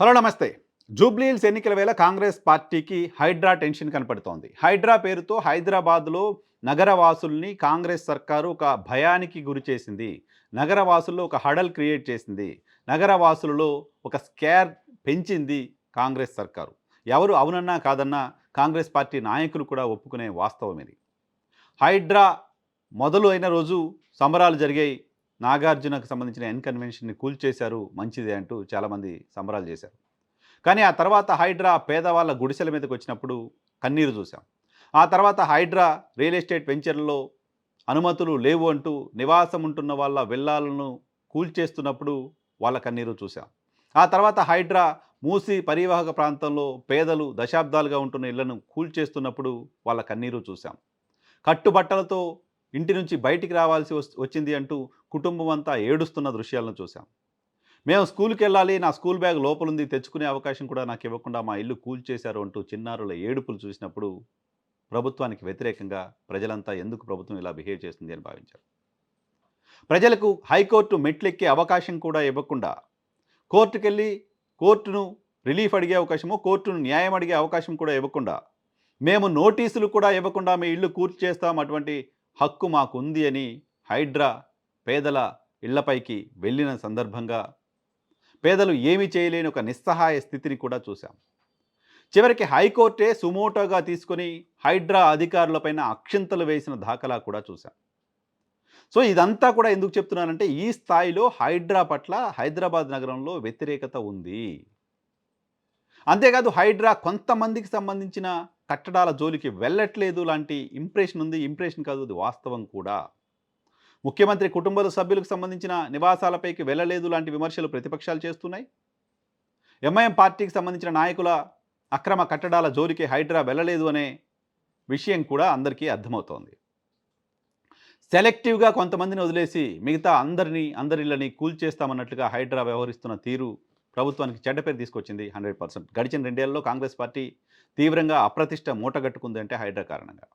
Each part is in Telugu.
హలో నమస్తే. జూబ్లీహిల్స్ ఎన్నికల వేళ కాంగ్రెస్ పార్టీకి హైడ్రా టెన్షన్ కనపడుతోంది. హైడ్రా పేరుతో హైదరాబాద్లో నగరవాసుల్ని కాంగ్రెస్ సర్కారు ఒక భయానికి గురి చేసింది. నగరవాసుల్లో ఒక హడల్ క్రియేట్ చేసింది. నగరవాసులలో ఒక స్కేర్ పెంచింది కాంగ్రెస్ సర్కారు. ఎవరు అవునన్నా కాదన్నా కాంగ్రెస్ పార్టీ నాయకులు కూడా ఒప్పుకునే వాస్తవం ఇది. హైడ్రా మొదలు అయిన రోజు సంబరాలు జరిగాయి. నాగార్జునకు సంబంధించిన ఎన్ కన్వెన్షన్ని కూల్చేశారు మంచిదే అంటూ చాలామంది సంబరాలు చేశారు. కానీ ఆ తర్వాత హైడ్రా పేదవాళ్ళ గుడిసెల మీదకి వచ్చినప్పుడు కన్నీరు చూసాం ఆ తర్వాత హైడ్రా రియల్ ఎస్టేట్ వెంచర్లో అనుమతులు లేవు అంటూ నివాసం ఉంటున్న వాళ్ళ విల్లాలను కూల్చేస్తున్నప్పుడు వాళ్ళ కన్నీరు చూసాం ఆ తర్వాత హైడ్రా మూసి పరివాహక ప్రాంతంలో పేదలు దశాబ్దాలుగా ఉంటున్న ఇళ్ళను కూల్చేస్తున్నప్పుడు వాళ్ళ కన్నీరు చూసాం కట్టుబట్టలతో ఇంటి నుంచి బయటికి రావాల్సి వచ్చింది అంటూ కుటుంబం అంతా ఏడుస్తున్న దృశ్యాలను చూశాం. మేము స్కూల్కి వెళ్ళాలి నా స్కూల్ బ్యాగ్ లోపలుంది తెచ్చుకునే అవకాశం కూడా నాకు ఇవ్వకుండా మా ఇల్లు కూల్చేశారు అంటూ చిన్నారుల ఏడుపులు చూసినప్పుడు ప్రభుత్వానికి వ్యతిరేకంగా ప్రజలంతా ఎందుకు ప్రభుత్వం ఇలా బిహేవ్ చేస్తుంది అని భావించారు. ప్రజలకు హైకోర్టు మెట్లెక్కే అవకాశం కూడా ఇవ్వకుండా కోర్టుకెళ్ళి కోర్టును రిలీఫ్ అడిగే అవకాశము కోర్టును న్యాయం అడిగే అవకాశం కూడా ఇవ్వకుండా మేము నోటీసులు కూడా ఇవ్వకుండా మీ ఇల్లు కూర్చి చేస్తాం అటువంటి హక్కు మాకు ఉంది అని హైడ్రా పేదల ఇళ్ళపైకి వెళ్ళిన సందర్భంగా పేదలు ఏమి చేయలేని ఒక నిస్సహాయ స్థితిని కూడా చూశాం. చివరికి హైకోర్టే సుమోటోగా తీసుకొని హైడ్రా అధికారులపైన అక్షింతలు వేసిన దాఖలా కూడా చూశాం. సో ఇదంతా కూడా ఎందుకు చెప్తున్నానంటే ఈ స్థాయిలో హైడ్రా పట్ల హైదరాబాద్ నగరంలో వ్యతిరేకత ఉంది. అంతేకాదు హైడ్రా కొంతమందికి సంబంధించిన కట్టడాల జోలికి వెళ్ళట్లేదు లాంటి ఇంప్రెషన్ ఉంది. ఇంప్రెషన్ కాదు అది వాస్తవం కూడా. ముఖ్యమంత్రి కుటుంబ సభ్యులకు సంబంధించిన నివాసాలపైకి వెళ్ళలేదు లాంటి విమర్శలు ప్రతిపక్షాలు చేస్తున్నాయి. ఎంఐఎం పార్టీకి సంబంధించిన నాయకుల అక్రమ కట్టడాల జోలికి హైడ్రా వెళ్ళలేదు అనే విషయం కూడా అందరికీ అర్థమవుతోంది. సెలెక్టివ్గా కొంతమందిని వదిలేసి మిగతా అందరినీ అందరిళ్ళని కూల్చేస్తామన్నట్లుగా హైడ్రా వ్యవహరిస్తున్న తీరు ప్రభుత్వానికి చెడ్డ పేరు తీసుకొచ్చింది హండ్రెడ్ పర్సెంట్. గడిచిన రెండేళ్ళలో కాంగ్రెస్ పార్టీ తీవ్రంగా అప్రతిష్ట మూటగట్టుకుంది అంటే హైడ్రా కారణంగా.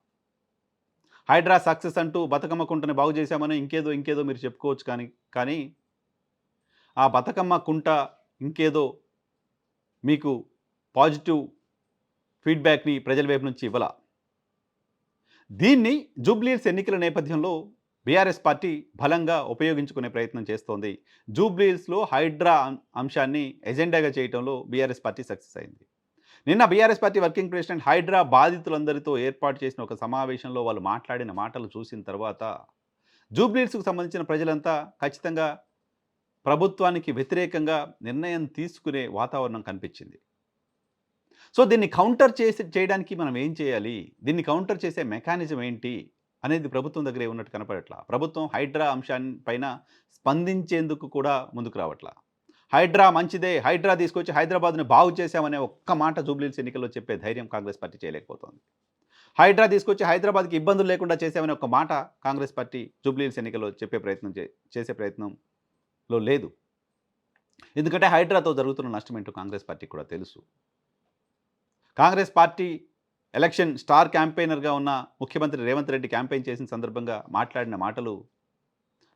హైడ్రా సక్సెస్ అంటూ బతుకమ్మ కుంటని బాగు చేశామని ఇంకేదో ఇంకేదో మీరు చెప్పుకోవచ్చు కానీ కానీ ఆ బతుకమ్మ కుంట ఇంకేదో మీకు పాజిటివ్ ఫీడ్బ్యాక్ని ప్రజల వైపు నుంచి ఇవ్వాల. దీన్ని జూబ్లీహిల్స్ ఎన్నికల నేపథ్యంలో బీఆర్ఎస్ పార్టీ బలంగా ఉపయోగించుకునే ప్రయత్నం చేస్తోంది. జూబ్లీహిల్స్లో హైడ్రా అంశాన్ని ఎజెండాగా చేయడంలో బీఆర్ఎస్ పార్టీ సక్సెస్ అయింది. నిన్న BRS party working president HYDRAA బాధితులందరితో ఏర్పాటు చేసిన ఒక సమావేశంలో వాళ్ళు మాట్లాడిన మాటలు చూసిన తర్వాత జూబ్లీహిల్స్కు సంబంధించిన ప్రజలంతా ఖచ్చితంగా ప్రభుత్వానికి వ్యతిరేకంగా నిర్ణయం తీసుకునే వాతావరణం కనిపించింది. సో దీన్ని కౌంటర్ చేసి చేయడానికి మనం ఏం చేయాలి? దీన్ని కౌంటర్ చేసే మెకానిజం ఏంటి? అనేది ప్రభుత్వం దగ్గరే ఉన్నట్టు కనపడట్లా. ప్రభుత్వం హైడ్రా అంశాన్ని పైన స్పందించేందుకు కూడా ముందుకు రావట్లా. హైడ్రా మంచిదే హైడ్రా తీసుకొచ్చి హైదరాబాద్ని బాగు చేశామనే ఒక్క మాట జూబ్లీహిల్స్ ఎన్నికల్లో చెప్పే ధైర్యం కాంగ్రెస్ పార్టీ చేయలేకపోతుంది. హైడ్రా తీసుకొచ్చి హైదరాబాద్కి ఇబ్బందులు లేకుండా చేసామనే ఒక మాట కాంగ్రెస్ పార్టీ జూబ్లీహిల్స్ ఎన్నికల్లో చెప్పే ప్రయత్నం చే చేసే ప్రయత్నంలో లేదు. ఎందుకంటే హైడ్రాతో జరుగుతున్న నష్టం ఏంటో కాంగ్రెస్ పార్టీకి కూడా తెలుసు. కాంగ్రెస్ పార్టీ ఎలక్షన్ స్టార్ క్యాంపెయినర్గా ఉన్న ముఖ్యమంత్రి రేవంత్ రెడ్డి క్యాంపెయిన్ చేసిన సందర్భంగా మాట్లాడిన మాటలు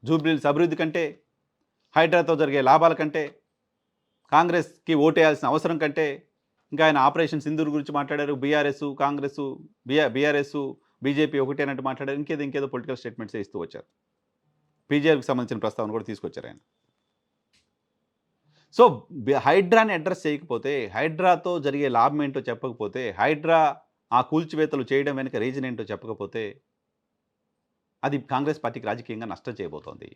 జూబ్లీహిల్స్ అభివృద్ధి కంటే హైడ్రాతో జరిగే లాభాల కంటే కాంగ్రెస్కి ఓటేయాల్సిన అవసరం కంటే ఇంకా ఆయన ఆపరేషన్ సింధూర్ గురించి మాట్లాడారు BRS Congress BR BRS BJP ఒకటే అన్నట్టు మాట్లాడారు ఇంకేదో ఇంకేదో పొలిటికల్ స్టేట్మెంట్స్ ఇస్తూ వచ్చారు. పీజేఆర్కి సంబంధించిన ప్రస్తావన కూడా తీసుకొచ్చారు ఆయన. సో హైడ్రాని అడ్రస్ చేయకపోతే హైడ్రాతో జరిగే లాభం ఏంటో చెప్పకపోతే హైడ్రా ఆ కూల్చివేతలు చేయడం వెనుక రీజన్ ఏంటో చెప్పకపోతే అది కాంగ్రెస్ పార్టీకి రాజకీయంగా నష్టం చేయబోతోంది.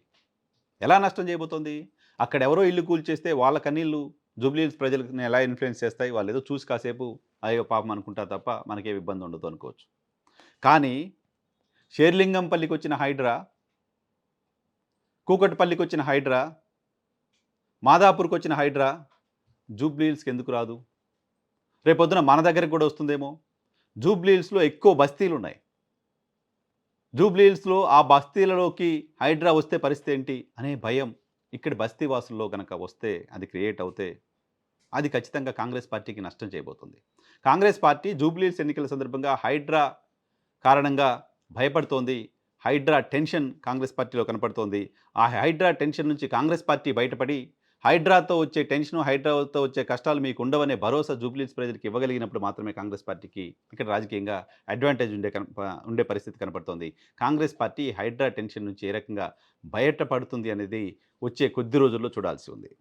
ఎలా నష్టం చేయబోతోంది? అక్కడ ఎవరో ఇల్లు కూల్చేస్తే వాళ్ళ కన్నీళ్ళు జూబ్లీహిల్స్ ప్రజలకు ఎలా ఇన్ఫ్లుయెన్స్ చేస్తాయి? వాళ్ళు ఏదో చూసి కాసేపు అయ్యో పాపం అనుకుంటా తప్ప మనకేం ఇబ్బంది ఉండదు అనుకోవచ్చు. కానీ షేర్లింగంపల్లికి వచ్చిన హైడ్రా కూకట్పల్లికి వచ్చిన హైడ్రా మాదాపూర్కి వచ్చిన హైడ్రా జూబ్లీహిల్స్కి ఎందుకు రాదు? రేపొద్దున మన దగ్గరికి కూడా వస్తుందేమో? జూబ్లీహిల్స్లో ఎక్కువ బస్తీలు ఉన్నాయి జూబ్లీహిల్స్లో ఆ బస్తీలలోకి హైడ్రా వస్తే పరిస్థితి ఏంటి? అనే భయం ఇక్కడ బస్తీ వాసుల్లో కనుక వస్తే అది క్రియేట్ అవుతే అది ఖచ్చితంగా కాంగ్రెస్ పార్టీకి నష్టం చేయబోతుంది. కాంగ్రెస్ పార్టీ జూబ్లీహిల్స్ ఎన్నికల సందర్భంగా హైడ్రా కారణంగా భయపడుతోంది. హైడ్రా టెన్షన్ కాంగ్రెస్ పార్టీలో కనపడుతోంది. ఆ హైడ్రా టెన్షన్ నుంచి కాంగ్రెస్ పార్టీ బయటపడి హైడ్రాతో వచ్చే టెన్షన్ హైడ్రాతో వచ్చే కష్టాలు మీకు ఉండవనే భరోసా జూబ్లీస్ ప్రజలకు ఇవ్వగలిగినప్పుడు మాత్రమే కాంగ్రెస్ పార్టీకి ఇక్కడ రాజకీయంగా అడ్వాంటేజ్ ఉండే కన ఉండే పరిస్థితి కనపడుతోంది. కాంగ్రెస్ పార్టీ హైడ్రా టెన్షన్ నుంచి ఏ రకంగా బయటపడుతుంది అనేది వచ్చే కొద్ది రోజుల్లో చూడాల్సి ఉంది.